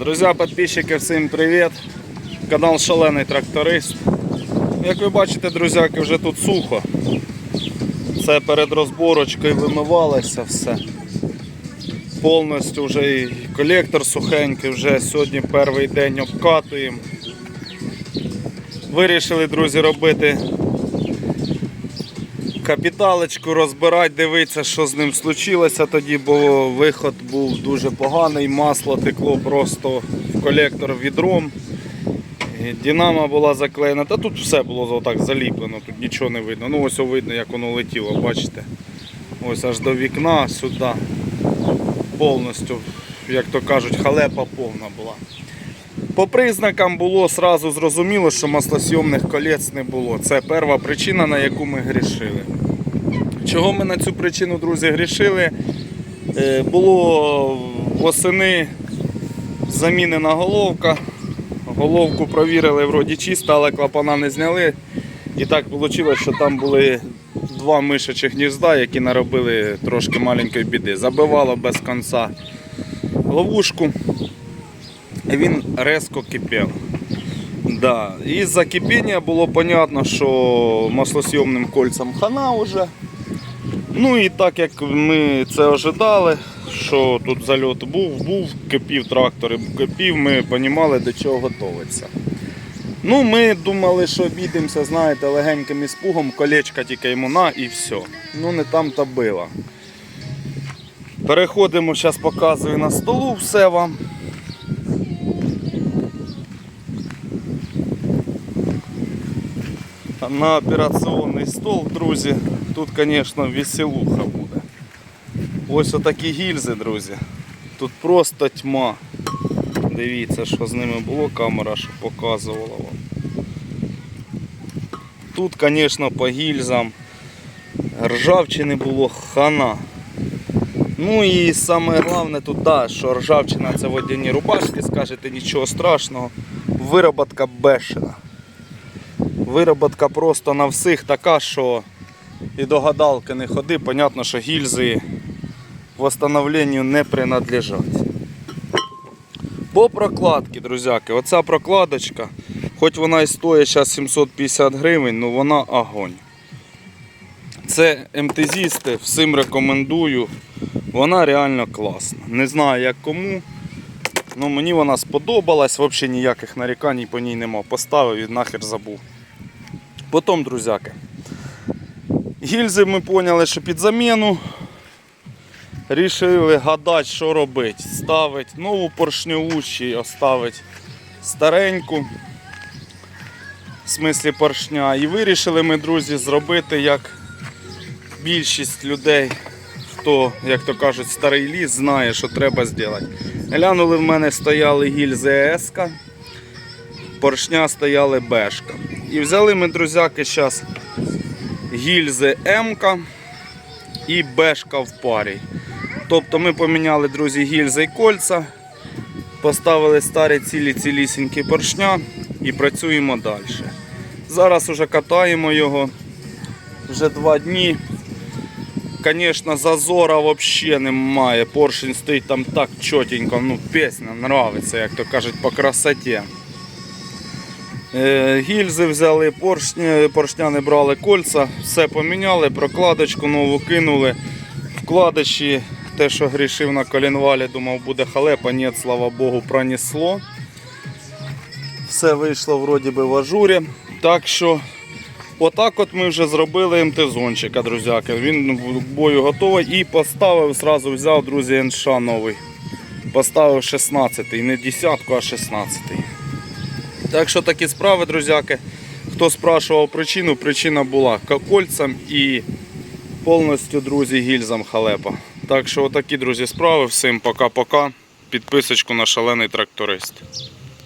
Друзі, підписчики, всім привіт! Канал Шалений Тракторист. Як ви бачите, друзяки, вже тут сухо. Це перед розборочкою вимивалося все. Повністю вже і колектор сухенький, вже сьогодні перший день обкатуємо. Вирішили, друзі, робити капіталочку, розбирати, дивитися, що з ним случилося тоді, бо виход був дуже поганий, масло текло просто в колектор відром. Динамо була заклеєна, та тут все було отак заліплено, тут нічого не видно. Ну ось видно, як воно летіло, бачите. Ось аж до вікна сюди. Повністю, як то кажуть, халепа повна була. По признакам було сразу зрозуміло, що маслосйомних колець не було. Це перша причина, на яку ми грішили. Чого ми на цю причину, друзі, грішили? Е, Було восени замінена головка. Головку провірили, вроді чисто, але клапана не зняли. І так вийшло, що там були два мишачих гнізда, які наробили трошки маленької біди. Забивало без кінця ловушку. І він резко кипів. Да. Із-за кипіння було зрозуміло, що маслосйомним кольцям хана вже. Ну і так як ми це ожидали, що тут зальот був, був, кипів трактор, і кипів, ми розуміли, до чого готуватися. Ну, ми думали, що обійдемося, знаєте, легеньким іспугом, колечка тільки йому на і все. Ну не там та била. Переходимо, зараз показую на столу все вам. На операційний стол, друзі. Тут, звісно, веселуха буде. Ось отакі гільзи, друзі. Тут просто тьма. Дивіться, що з ними було, камера що показувала вам. Тут, звісно, по гільзам ржавчини було хана. Ну і саме головне тут, да, що ржавчина це водяні рубашки, скажете нічого страшного. Вироботка бешена. Вироботка просто на всіх така, що і до гадалки не ходи. Понятно, що гільзи восстановленню не принадлежать. По прокладці, друзяки, оця прокладочка, хоч вона і стоїть зараз 750 гривень, але вона огонь. Це МТЗісти, всім рекомендую. Вона реально класна. Не знаю як кому. Ну, мені вона сподобалась, взагалі ніяких нарікань по ній нема. Поставив і нахер забув. Потім, друзяки, гільзи ми поняли, що під заміну. Рішили гадати, що робити. Ставити нову поршневу чи оставити стареньку. В смислі поршня. І вирішили ми, друзі, зробити як більшість людей, хто, як то кажуть, старий ліс, знає, що треба зробити. Глянули, в мене стояли гільзи ЕСК, поршня стояли Бешка. І взяли ми, друзяки, зараз гільзи М і Бешка в парі. Тобто ми поміняли, друзі, гільзи і кольця, поставили старі цілі цілісінькі поршня і працюємо далі. Зараз уже катаємо його вже два дні. Звісно, зазора взагалі немає. Поршень стоїть там так чотенько, ну пісня нравиться, як то кажуть, по красоті. Е, Гільзи взяли, поршні, поршня не брали кольца, все поміняли, прокладочку нову кинули. Вкладиші, те, що грішив на колінвалі, думав буде халепа, ні, слава Богу, пронесло. Все вийшло вроді би в ажурі. Так що отак от ми вже зробили МТ-зончика, друзяки. Він к бою готовий і поставив, зразу взяв, друзі, НШ новий. Поставив 16-й, не десятку, а 16-й. Так що такі справи, друзяки. Хто спрашував причину, причина була кокольцем і повністю, друзі, гільзам халепа. Так що отакі, друзі, справи. Всім пока-пока. Підписочку на шалений тракторист.